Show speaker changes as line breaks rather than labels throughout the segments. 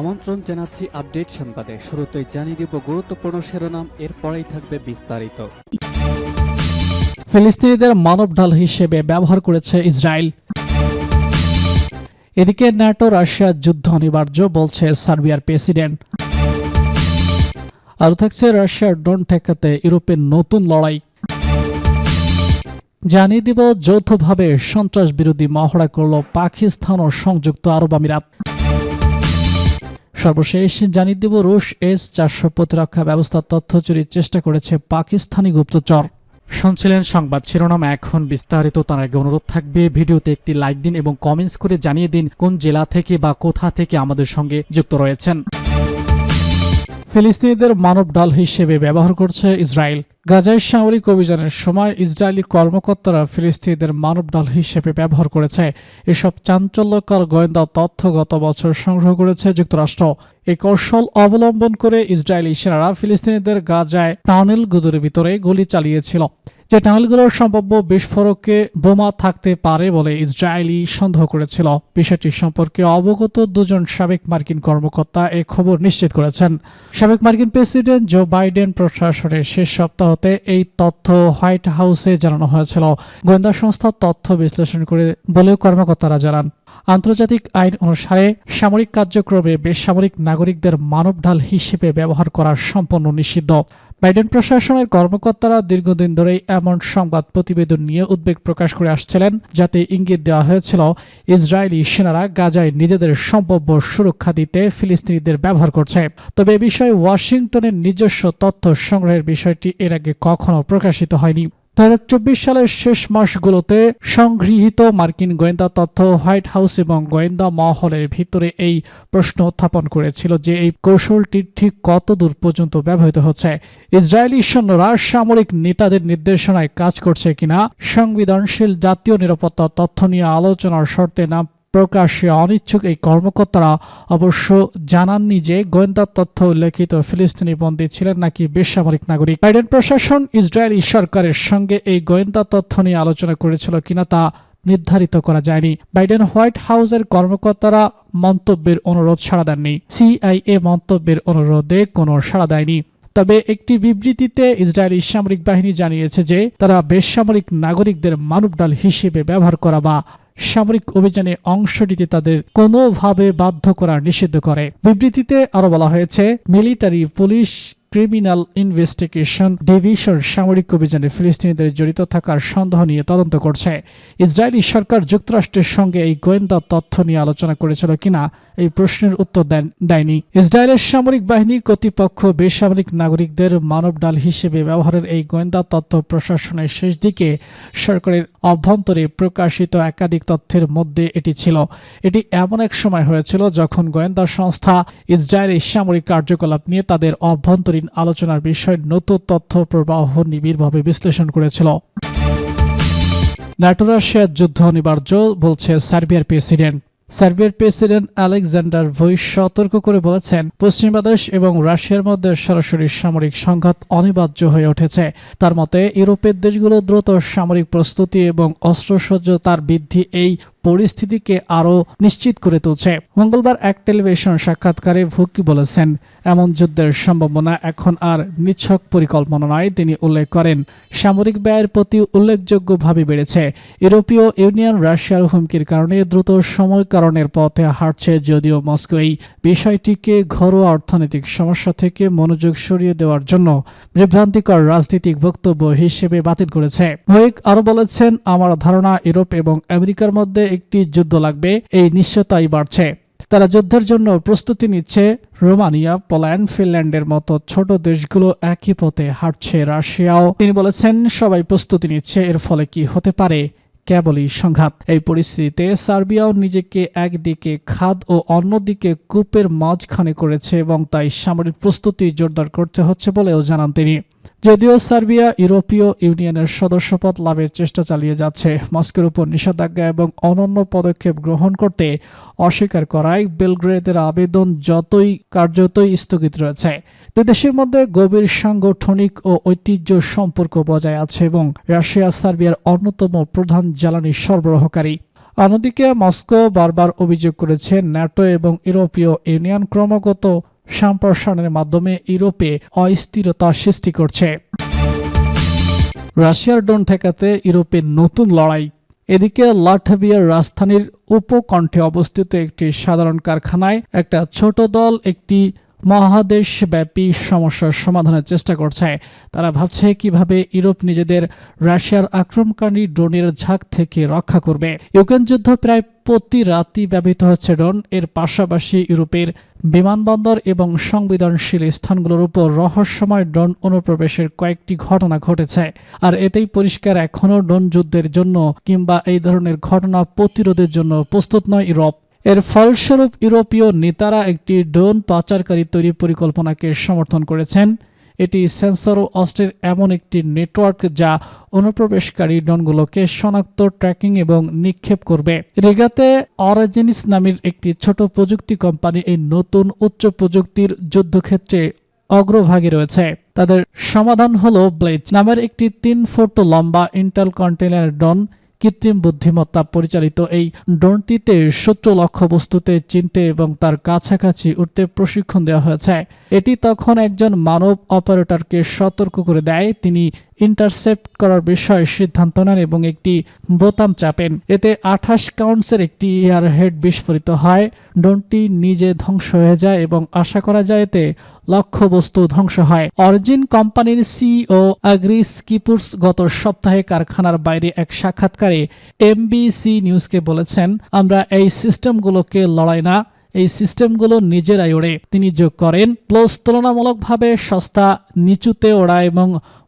আমন্ত্রণ জানাচ্ছি আপডেট সংবাদে। শুরুতেই জানিয়ে দিব গুরুত্বপূর্ণ শিরোনাম, এরপরেই থাকবে বিস্তারিত।
ফিলিস্তিনিদের মানব ঢাল হিসেবে ব্যবহার করেছে ইসরায়েল। এদিকে ন্যাটো রাশিয়ার যুদ্ধ অনিবার্য, বলছে সার্বিয়ার প্রেসিডেন্ট। আরও থাকছে রাশিয়ার ড্রোন ঠেকাতে ইউরোপের নতুন লড়াই। জানিয়ে দিব যৌথভাবে সন্ত্রাস বিরোধী মহড়া করল পাকিস্তান ও সংযুক্ত আরব আমিরাত। সর্বশেষ জানিয়ে দেব, রুশ এস চারশো প্রতিরক্ষা ব্যবস্থার তথ্য চুরির চেষ্টা করেছে পাকিস্তানি গুপ্তচর। শুনছিলেন সংবাদ শিরোনাম, এখন বিস্তারিত, তার আগে অনুরোধ থাকবে, ভিডিওতে একটি লাইক দিন এবং কমেন্টস করে জানিয়ে দিন কোন জেলা থেকে বা কোথা থেকে আমাদের সঙ্গে যুক্ত রয়েছেন। ফিলিস্তিনিদের মানব ডাল হিসেবে ব্যবহার করছে ইসরায়েল। গাজায় সামরিক অভিযানের সময় ইসরায়েলি কর্মকর্তারা ফিলিস্তিনিদের মানব ডাল হিসেবে ব্যবহার করেছে। এসব চাঞ্চল্যকর গোয়েন্দা তথ্য গত বছর সংগ্রহ করেছে যুক্তরাষ্ট্র। এই কৌশল অবলম্বন করে ইসরায়েলি সেনারা ফিলিস্তিনিদের গাজায় টানেলগুলোর ভিতরে গুলি চালিয়েছিল, যে টানেলগুলোর সম্ভাব্য বিস্ফোরকে বোমা থাকতে পারে বলে ইসরায়েলি সন্দেহ করেছিল। বিষয়টি সম্পর্কে অবগত দুজন সাবেক মার্কিন কর্মকর্তা এ খবর নিশ্চিত করেছেন। সাবেক মার্কিন প্রেসিডেন্ট জো বাইডেন প্রশাসনের শেষ সপ্তাহতে এই তথ্য হোয়াইট হাউসে জানানো হয়েছিল। গোয়েন্দা সংস্থা তথ্য বিশ্লেষণ করে বলেও কর্মকর্তারা জানান। আন্তর্জাতিক আইন অনুসারে সামরিক কার্যক্রমে বেসামরিক নাগরিকদের মানব ঢাল হিসেবে ব্যবহার করা সম্পূর্ণ নিষিদ্ধ। বাইডেন প্রশাসনের কর্মকর্তারা দীর্ঘদিন ধরেই এমন সংবাদ প্রতিবেদন নিয়ে উদ্বেগ প্রকাশ করে আসছিলেন, যাতে ইঙ্গিত দেওয়া হয়েছিল, ইসরায়েলি সেনারা গাজায় নিজেদের সম্ভাব্য সুরক্ষা দিতে ফিলিস্তিনিদের ব্যবহার করছে। তবে এ বিষয়ে ওয়াশিংটনের নিজস্ব তথ্য সংগ্রহের বিষয়টি এর আগে কখনো প্রকাশিত হয়নি। দু হাজার চব্বিশ সালের শেষ মাসগুলোতে সংগৃহীত মার্কিন গোয়েন্দা তথ্য, হোয়াইট হাউস এবং গোয়েন্দা মহলের ভিতরে এই প্রশ্ন উত্থাপন করেছিল যে এই কৌশলটি ঠিক কত দূর পর্যন্ত ব্যবহৃত হচ্ছে। ইসরায়েলি সৈন্যরা সামরিক নেতাদের নির্দেশনায় কাজ করছে কিনা সংবিধানশীল জাতীয় নিরাপত্তা তথ্য নিয়ে আলোচনার শর্তে নাম প্রকাশ্যে অনিচ্ছুক এই কর্মকর্তারা অবশ্য জানাননি যে গোয়েন্দা তথ্য উল্লেখিত ফিলিস্তিনি বন্দী ছিলেন নাকি বেসামরিক নাগরিক। বাইডেন প্রশাসন ইসরায়েলি সরকারের সঙ্গে এই গোয়েন্দা তথ্য নিয়ে আলোচনা করেছিল কিনা তা নির্ধারিত করা যায়নি। বাইডেন হোয়াইট হাউসের কর্মকর্তারা মন্তব্যের অনুরোধ সাড়া দেননি। সিআইএ মন্তব্যের অনুরোধে কোনো সাড়া দেয়নি। তবে একটি বিবৃতিতে ইসরায়েলি সামরিক বাহিনী জানিয়েছে যে তারা বেসামরিক নাগরিকদের মানবডাল হিসেবে ব্যবহার করা বা সামরিক অভিযানে অংশ নিতে তাদের কোনোভাবে বাধ্য করা নিষিদ্ধ করে। বিবৃতিতে আরও বলা হয়েছে, military police criminal investigation division সামরিক অভিযানে ফিলিস্তিনিদের জড়িত থাকার সন্দেহ নিয়ে তদন্ত করছে। ইসরায়েলি সরকার যুক্তরাষ্ট্রের সঙ্গে এই গোয়েন্দা তথ্য নিয়ে আলোচনা করেছিল কিনা এই প্রশ্নের উত্তর দেয়নি। ইসরায়েলের সামরিক বাহিনী কর্তৃপক্ষ বেসামরিক নাগরিকদের মানব ডাল হিসেবে ব্যবহারের এই গোয়েন্দা তথ্য প্রশাসনের শেষ দিকে সরকারের অভ্যন্তরে প্রকাশিত একাধিক তথ্যের মধ্যে এটি ছিল। এটি এমন এক সময় হয়েছিল যখন গোয়েন্দা সংস্থা ইসরায়েলের সামরিক কার্যকলাপ নিয়ে তাদের অভ্যন্তরীণ আলোচনার বিষয়ে নতুন তথ্য প্রবাহ নিবিড়ভাবে বিশ্লেষণ করেছিল। ন্যাটো রাশিয়ার যুদ্ধ অনিবার্য, বলছে সার্বিয়ার প্রেসিডেন্ট। সার্বিয়ার প্রেসিডেন্ট আলেকজান্ডার ভুইস সতর্ক করে বলেছেন, পশ্চিমা দেশ এবং রাশিয়ার মধ্যে সরাসরি সামরিক সংঘাত অনিবার্য হয়ে উঠেছে। তার মতে, ইউরোপের দেশগুলো দ্রুত সামরিক প্রস্তুতি এবং অস্ত্রসজ্জতার বৃদ্ধি এই পরিস্থিতিকে আরও নিশ্চিত করে তুলছে। মঙ্গলবার এক টেলিভিশন সাক্ষাৎকারে ভুকি বলেছেন, এমন যুদ্ধের সম্ভাবনা এখন আর নিচ্ছক পরিকল্পনা নয় তিনি উল্লেখ করেন। সামরিক ব্যয়ের প্রতি উল্লেখযোগ্যভাবে বেড়েছে। ইউরোপীয় ইউনিয়ন রাশিয়ার হুমকির কারণে দ্রুত সময়করণের পথে হাঁটছে যদিও মস্কো এই বিষয়টিকে ঘরোয়া অর্থনৈতিক সমস্যা থেকে মনোযোগ সরিয়ে দেওয়ার জন্য বিভ্রান্তিকর রাজনৈতিক বক্তব্য হিসেবে বাতিল করেছে। আরও বলেছেন, আমার ধারণা ইউরোপ এবং আমেরিকার মধ্যে একটি যুদ্ধ লাগবে, এই নিশ্চয়তাই বাড়ছে। তারা যুদ্ধের জন্য প্রস্তুতি নিচ্ছে। রোমানিয়া, পোল্যান্ড, ফিনল্যান্ডের মতো ছোট দেশগুলো একই পথে হাঁটছে রাশিয়াও। তিনি বলেছেন, সবাই প্রস্তুতি নিচ্ছে, এর ফলে কি হতে পারে কেবলই সংঘাত। এই পরিস্থিতিতে সার্বিয়াও নিজেকে একদিকে খাদ ও অন্যদিকে কূপের মাঝখানে করেছে এবং তাই সামরিক প্রস্তুতি জোরদার করতে হচ্ছে বলেও জানান তিনি। যদিও সার্বিয়া ইউরোপীয় ইউনিয়নের সদস্যপদ লাভের চেষ্টা চালিয়ে যাচ্ছে, মস্কোর উপর নিষেধাজ্ঞা এবং অনন্য পদক্ষেপ গ্রহণ করতে অস্বীকার করায় বেলগ্রেদের আবেদন যতই কার্যতই স্থগিত রয়েছে। দেশের মধ্যে গভীর সাংগঠনিক ও ঐতিহ্য সম্পর্ক বজায় আছে এবং রাশিয়া, সার্বিয়ার অন্যতম প্রধান জ্বালানি সরবরাহকারী। অন্যদিকে মস্কো বারবার অভিযোগ করেছে, ন্যাটো এবং ইউরোপীয় ইউনিয়ন ক্রমাগত সম্প্রসারণের মাধ্যমে ইউরোপে অস্থিরতা সৃষ্টি করছে। রাশিয়ার ডোন ঠেকাতে ইউরোপে নতুন লড়াই। এদিকে লাটভিয়ার রাজধানীর উপকণ্ঠে অবস্থিত একটি সাধারণ কারখানায় একটা ছোট দল একটি মহাদেশব্যাপী সমস্যার সমাধানের চেষ্টা করছে। তারা ভাবছে কীভাবে ইউরোপ নিজেদের রাশিয়ার আক্রমণকারী ড্রোনের ঝাঁক থেকে রক্ষা করবে। ইউক্রেন যুদ্ধ প্রায় প্রতি রাতই ব্যবহৃত হচ্ছে ড্রোন। এর পাশাপাশি ইউরোপের বিমানবন্দর এবং সংবেদনশীল স্থানগুলোর উপর রহস্যময় ড্রোন অনুপ্রবেশের কয়েকটি ঘটনা ঘটেছে। আর এতেই পরিষ্কার, এখনও ড্রোন যুদ্ধের জন্য কিংবা এই ধরনের ঘটনা প্রতিরোধের জন্য প্রস্তুত নয় ইউরোপ। এর ফলস্বরূপ ইউরোপীয় নেতারা একটি ড্রোন পাচারকারী তৈরির পরিকল্পনাকে সমর্থন করেছেন। এটি সেন্সর ও অস্ত্রের এমন একটি নেটওয়ার্ক যা অনুপ্রবেশকারী ড্রোনগুলোকে শনাক্ত, ট্র্যাকিং এবং নিক্ষেপ করবে। রেগাতে অরাজেনিস নামের একটি ছোট প্রযুক্তি কোম্পানি এই নতুন উচ্চ প্রযুক্তির যুদ্ধক্ষেত্রে অগ্রভাগে রয়েছে। তাদের সমাধান হলো ব্লেজ নামের একটি তিন ফুট লম্বা ইন্টাল কন্টেনার ড্রোন। কৃত্রিম বুদ্ধিমত্তা পরিচালিত এই ড্রোনটিতে শত্রু লক্ষ্যবস্তুতে চিনতে এবং তার কাছাকাছি উঠতে প্রশিক্ষণ দেওয়া হয়েছে। এটি তখন একজন মানব অপারেটরকে সতর্ক করে দেয়। তিনি ইন্টারসেপ্ট করার বিষয়ে সিদ্ধান্ত নেন এবং একটি বোতাম চাপেন। এতে আঠাশ কাউন্টসের একটি এয়ার হেড বিস্ফোরিত হয়। ড্রোনটি নিজে ধ্বংস হয়ে যায় এবং আশা করা যায় এতে লক্ষ্যবস্তু ধ্বংস হয়। অরিজিন কোম্পানির সিও আগ্রিস কিপুর্স গত সপ্তাহে কারখানার বাইরে এক সাক্ষাৎকারে এমবিসি নিউজকে বলেছেন, আমরা এই সিস্টেমগুলোকে লড়াই না। এই সিস্টেমগুলো নিজেরাই ওড়ে। তিনি যোগ করেন প্লাস তুলনামূলকভাবে সস্তা, নিচুতে ওড়া এবং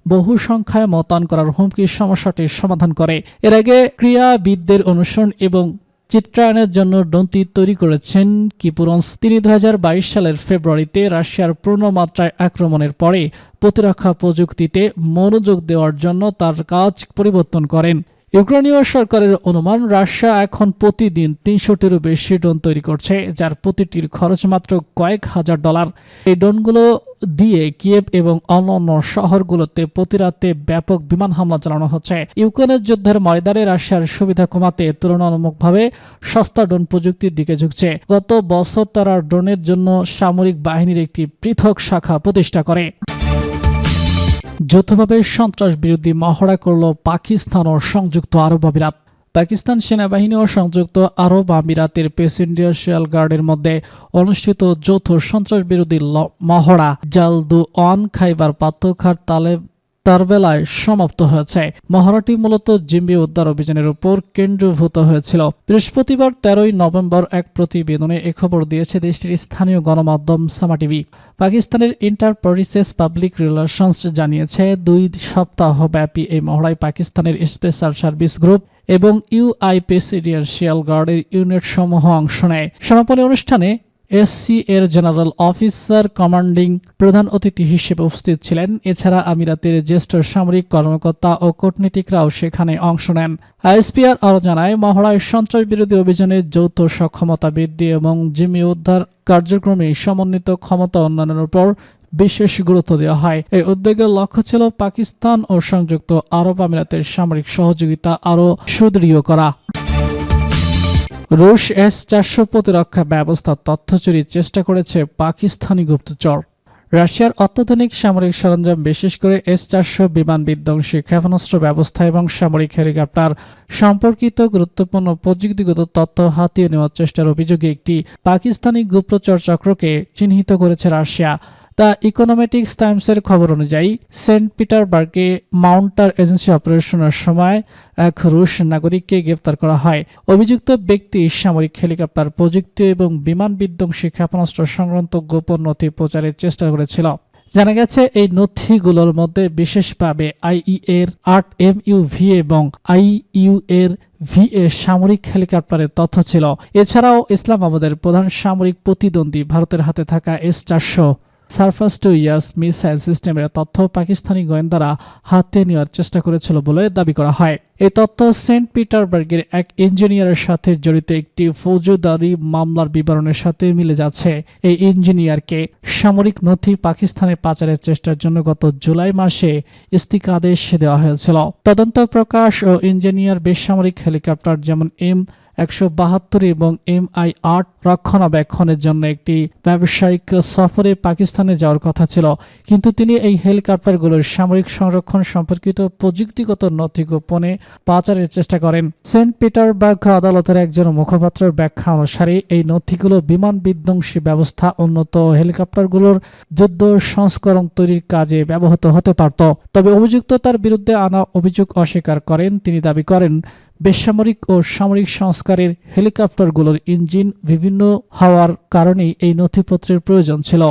বহু সংখ্যায় মতায়ন করার হুমকির সমস্যাটির সমাধান করে। এর আগে ক্রীড়াবিদদের অনুসরণ এবং চিত্রায়নের জন্য ডন্তি তৈরি করেছেন কিপুরন্স। তিনি দু হাজার বাইশ সালের ফেব্রুয়ারিতে রাশিয়ার পূর্ণমাত্রায় আক্রমণের পরে প্রতিরক্ষা প্রযুক্তিতে মনোযোগ দেওয়ার জন্য তার কাজ পরিবর্তন করেন। ইউক্রেনীয় সরকারের অনুমান, রাশিয়া এখন প্রতিদিন তিনশোটিরও বেশি ড্রোন তৈরি করছে, যার প্রতিটির খরচ মাত্র কয়েক হাজার ডলার। এই ড্রোনগুলো দিয়ে কিয়েভ এবং অন্যান্য শহরগুলোতে প্রতিরাতে ব্যাপক বিমান হামলা চালানো হচ্ছে। ইউক্রেনের যুদ্ধের ময়দানে রাশিয়ার সুবিধা কমাতে তুলনামূলকভাবে সস্তা ড্রোন প্রযুক্তির দিকে ঝুঁকছে। গত বছর তারা ড্রোনের জন্য সামরিক বাহিনীর একটি পৃথক শাখা প্রতিষ্ঠা করে। যৌথভাবে সন্ত্রাস বিরোধী মহড়া করল পাকিস্তান ও সংযুক্ত আরব আমিরাত। পাকিস্তান সেনাবাহিনী ও সংযুক্ত আরব আমিরাতের প্রেসিডেন্সিয়াল গার্ডের মধ্যে অনুষ্ঠিত যৌথ সন্ত্রাস বিরোধী মহড়া জালদু অন খাইবার পাত্তখার তালেব তার বেলায় সমাপ্ত হয়েছে। মহড়াটি মূলত জিম্বি উদ্ধার অভিযানের উপর কেন্দ্রীভূত হয়েছিল। বৃহস্পতিবার তেরোই নভেম্বর এক প্রতিবেদনে এ খবর দিয়েছে দেশটির স্থানীয় গণমাধ্যম সামা টিভি। পাকিস্তানের ইন্টার প্রডিসেস পাবলিক রিলেশনস জানিয়েছে, দুই সপ্তাহ ব্যাপী এই মহড়ায় পাকিস্তানের স্পেশাল সার্ভিস গ্রুপ এবং ইউআই প্রেসিডেন্সিয়াল গার্ডের ইউনিট সমূহ অংশ নেয়। সমাপনী অনুষ্ঠানে এসসি এর জেনারেল অফিসার কমান্ডিং প্রধান অতিথি হিসেবে উপস্থিত ছিলেন। এছাড়া আমিরাতের জ্যেষ্ঠ সামরিক কর্মকর্তা ও কূটনীতিকরাও সেখানে অংশ নেন। আইএসপিআর আরও জানায়, মহড়ায় সন্ত্রাস বিরোধী অভিযানে যৌথ সক্ষমতা বৃদ্ধি এবং জিমি উদ্ধার কার্যক্রমে সমন্বিত ক্ষমতা উন্নয়নের উপর বিশেষ গুরুত্ব দেওয়া হয়। এই উদ্যোগের লক্ষ্য ছিল পাকিস্তান ও সংযুক্ত আরব আমিরাতের সামরিক সহযোগিতা আরও সুদৃঢ় করা। রুশ এস চারশো প্রতিরক্ষা ব্যবস্থা তথ্য চুরির চেষ্টা করেছে পাকিস্তানি গুপ্তচর। রাশিয়ার অত্যাধুনিক সামরিক সরঞ্জাম, বিশেষ করে এস চারশো বিমান বিধ্বংসী ক্ষেপণাস্ত্র ব্যবস্থা এবং সামরিক হেলিকপ্টার সম্পর্কিত গুরুত্বপূর্ণ প্রযুক্তিগত তথ্য হাতিয়ে নেওয়ার চেষ্টার অভিযোগে একটি পাকিস্তানি গুপ্তচর চক্রকে চিহ্নিত করেছে রাশিয়া। দ্য ইকোনমিটিক্স টাইমসের খবর অনুযায়ী, সেন্ট পিটারবার্গে মাউন্টার এজেন্সি অপারেশনের সময় এক রুশ নাগরিককে গ্রেপ্তার করা হয়। অভিযুক্ত ব্যক্তি সামরিক হেলিকপ্টার, প্রযুক্তি এবং বিমান বিধ্বংসী ক্ষেপণাস্ত্র সংক্রান্ত গোপন নথি প্রচারের চেষ্টা করেছিল। জানা গেছে, এই নথিগুলোর মধ্যে বিশেষভাবে আইই এর আট এম ইউ ভি এবং আইইউ এর ভি এ সামরিক হেলিকপ্টারের তথ্য ছিল। এছাড়াও ইসলামাবাদের প্রধান সামরিক প্রতিদ্বন্দ্বী ভারতের হাতে থাকা এস চারশো সারফাস টু ইয়াস মিসাইল সিস্টেমের তথ্য পাকিস্তানি গোয়েন্দারা হাতে নেওয়ার চেষ্টা করেছিল বলে দাবি করা হয়। এই তথ্য সেন্ট পিটারবার্গের এক ইঞ্জিনিয়ারের সাথে জড়িত একটি ফৌজদারি মামলার বিবরণের সাথে মিলে যাচ্ছে। এই ইঞ্জিনিয়ারকে সামরিক নথি পাকিস্তানে পাচারের চেষ্টার জন্য গত জুলাই মাসে ইস্তিকাদেশ দেওয়া হয়েছিল। তদন্ত প্রকাশ ও ইঞ্জিনিয়ার বেসামরিক হেলিকপ্টার যেমন এম একশো বাহাত্তর এবং এম আই আট রক্ষণাবেক্ষণের জন্য একটি ব্যবসায়িক সফরে পাকিস্তানে যাওয়ার কথা ছিল। কিন্তু তিনি এই হেলিকপ্টারগুলোর সামরিক সংরক্ষণ সম্পর্কিত প্রযুক্তিগত নথি গোপনে পাচারের চেষ্টা করেন। সেন্ট পিটারবার্গ আদালতের একজন মুখপাত্রের ব্যাখ্যা অনুসারে, এই নথিগুলো বিমান বিধ্বংসী ব্যবস্থা উন্নত হেলিকপ্টারগুলোর যুদ্ধ সংস্করণ তৈরির কাজে ব্যবহৃত হতে পারত। তবে অভিযুক্ত তার বিরুদ্ধে আনা অভিযোগ অস্বীকার করেন। তিনি দাবি করেন বেসামরিক ও সামরিক সংস্কারের হেলিকপ্টারগুলোর ইঞ্জিন বিভিন্ন হওয়ার কারণেই এই নথিপত্রের প্রয়োজন ছিল।